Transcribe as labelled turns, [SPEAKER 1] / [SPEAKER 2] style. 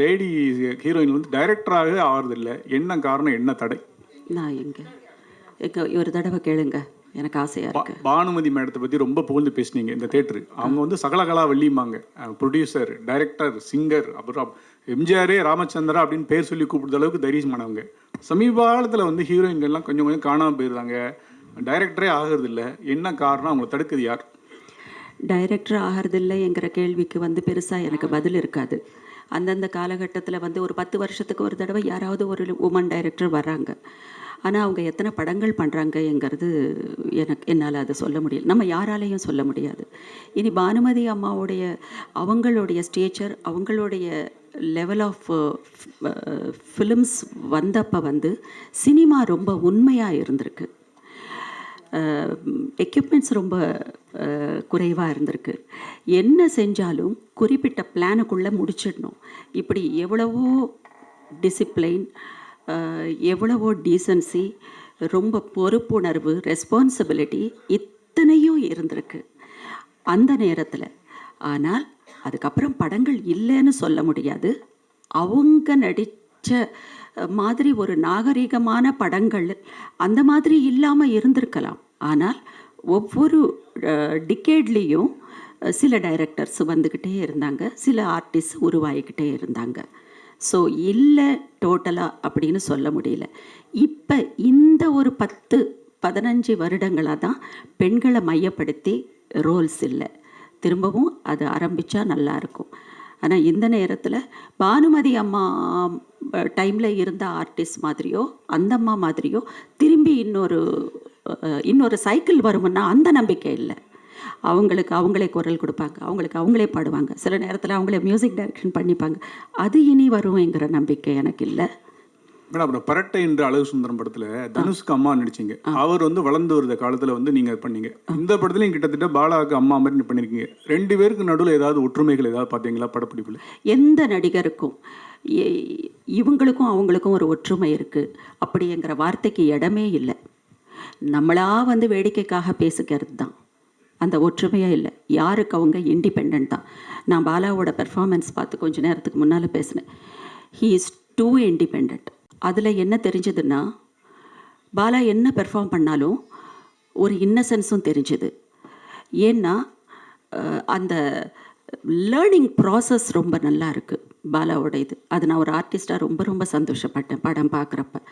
[SPEAKER 1] Lady heroine வந்து டைரக்டராகவே ஆகிறதில்ல என்ன காரணம் என்ன தடை?
[SPEAKER 2] நான் எங்க? எங்க ஒரு தடவை கேளுங்க. எனக்கு ஆசையா இருக்கு.
[SPEAKER 1] பானுமதி மேடத்தை பற்றி ரொம்ப புகழ்ந்து பேசுனீங்க இந்த தேட்டரு அவங்க வந்து சகலகலா வள்ளிம்பாங்க. ப்ரொடியூசர் டைரக்டர் சிங்கர் அப்புறம் எம்ஜிஆரே ராமச்சந்திரா அப்படின்னு பேர் சொல்லி கூப்பிடுற அளவுக்கு தைரியமானவங்க. சமீப காலத்தில் வந்து ஹீரோயின்கள்லாம் கொஞ்சம் கொஞ்சம் காணாமல் போயிடுறாங்க டைரக்டரே ஆகிறது இல்ல என்ன காரணம் அவங்களை தடுக்குது யார்?
[SPEAKER 2] டைரக்டர் ஆகிறதில்லைங்கிற கேள்விக்கு வந்து பெருசாக எனக்கு பதில் இருக்காது. அந்தந்த காலகட்டத்தில் வந்து ஒரு பத்து வருஷத்துக்கு ஒரு தடவை யாராவது ஒரு உமன் டைரக்டர் வர்றாங்க. ஆனால் அவங்க எத்தனை படங்கள் பண்ணுறாங்கங்கிறது எனக்கு என்னால் அதை சொல்ல முடியல. நம்ம யாராலையும் சொல்ல முடியாது. இனி பானுமதி அம்மாவுடைய அவங்களுடைய ஸ்டேச்சர் அவங்களுடைய லெவல் ஆஃப் ஃபிலிம்ஸ் வந்தப்போ வந்து சினிமா ரொம்ப உண்மையாக இருந்திருக்கு. எக்யூப்மெண்ட்ஸ் ரொம்ப குறைவாக இருந்திருக்கு. என்ன செஞ்சாலும் குறிப்பிட்ட பிளானுக்குள்ளே முடிச்சிடணும். இப்படி எவ்வளவோ டிசிப்ளைன் எவ்வளவோ டீசன்சி ரொம்ப பொறுப்புணர்வு ரெஸ்பான்சிபிலிட்டி இத்தனையும் இருந்திருக்கு. அந்த நேரத்தில். ஆனால் அதுக்கப்புறம் படங்கள் இல்லைன்னு சொல்ல முடியாது. அவங்க நடித்த மாதிரி ஒரு நாகரிகமான படங்கள் அந்த மாதிரி இல்லாமல் இருந்திருக்கலாம். ஆனால் ஒவ்வொரு டிக்கேட்லேயும் சில டைரக்டர்ஸ் வந்துக்கிட்டே இருந்தாங்க. சில ஆர்டிஸ்ட் உருவாகிக்கிட்டே இருந்தாங்க. ஸோ இல்லை டோட்டலாக அப்படின்னு சொல்ல முடியல. இப்போ இந்த ஒரு பத்து பதினஞ்சு வருடங்களாக தான் பெண்களை மையப்படுத்தி ரோல்ஸ் இல்லை. திரும்பவும் அது ஆரம்பித்தா நல்லாயிருக்கும் ஆனால் இந்த நேரத்தில் பானுமதி அம்மா டைமில் இருந்த ஆர்டிஸ்ட் மாதிரியோ அந்த அம்மா மாதிரியோ திரும்பி இன்னொரு இன்னொரு சைக்கிள் வருமுன்னா அந்த நம்பிக்கை இல்லை. அவங்களுக்கு அவங்களே குரல் கொடுப்பாங்க அவங்களுக்கு அவங்களே பாடுவாங்க. சில நேரத்தில் அவங்களே மியூசிக் டைரக்ஷன் பண்ணிப்பாங்க. அது இனி வரும்ங்கிற நம்பிக்கை எனக்கு இல்லை.
[SPEAKER 1] மேடம் அப்புறம் பரட்டை என்ற அழகு சுந்தரம் படத்துல தனுஷ்க்கு அம்மா நடிச்சீங்க. அவர் வந்து வளர்ந்து வருத காலத்துல வந்து நீங்க அது பண்ணீங்க. இந்த படத்துலயும் கிட்டத்தட்ட பாலாவுக்கு அம்மா மாதிரி நீங்க பண்ணிருக்கீங்க. ரெண்டு பேருக்கு நடுவில் ஏதாவது ஒற்றுமைகள் ஏதாவது பாத்தீங்களா படப்பிடிப்புல?
[SPEAKER 2] எந்த நடிகருக்கும் இவங்களுக்கும் அவங்களுக்கும் ஒரு ஒற்றுமை இருக்குது அப்படிங்கிற வார்த்தைக்கு இடமே இல்லை. நம்மளா வந்து வேடிக்கைக்காக பேசிக்கிறது தான் அந்த ஒற்றுமையே இல்லை. யாருக்கு அவங்க இண்டிபெண்ட் தான். நான் பாலாவோட பெர்ஃபார்மன்ஸ் பார்த்து கொஞ்ச நேரத்துக்கு முன்னால் பேசினேன். ஹீ இஸ் டூ இண்டிபெண்ட் அதில் என்ன தெரிஞ்சதுன்னா பாலா என்ன பெர்ஃபார்ம் பண்ணாலும் ஒரு இன்னசென்ஸும் தெரிஞ்சுது. ஏன்னா அந்த லேர்னிங் ப்ராசஸ் ரொம்ப நல்லா இருக்குது பாலாவோட இது அது நான் ஒரு ஆர்டிஸ்டாக ரொம்ப ரொம்ப சந்தோஷப்பட்டேன் படம் பார்க்குறப்ப.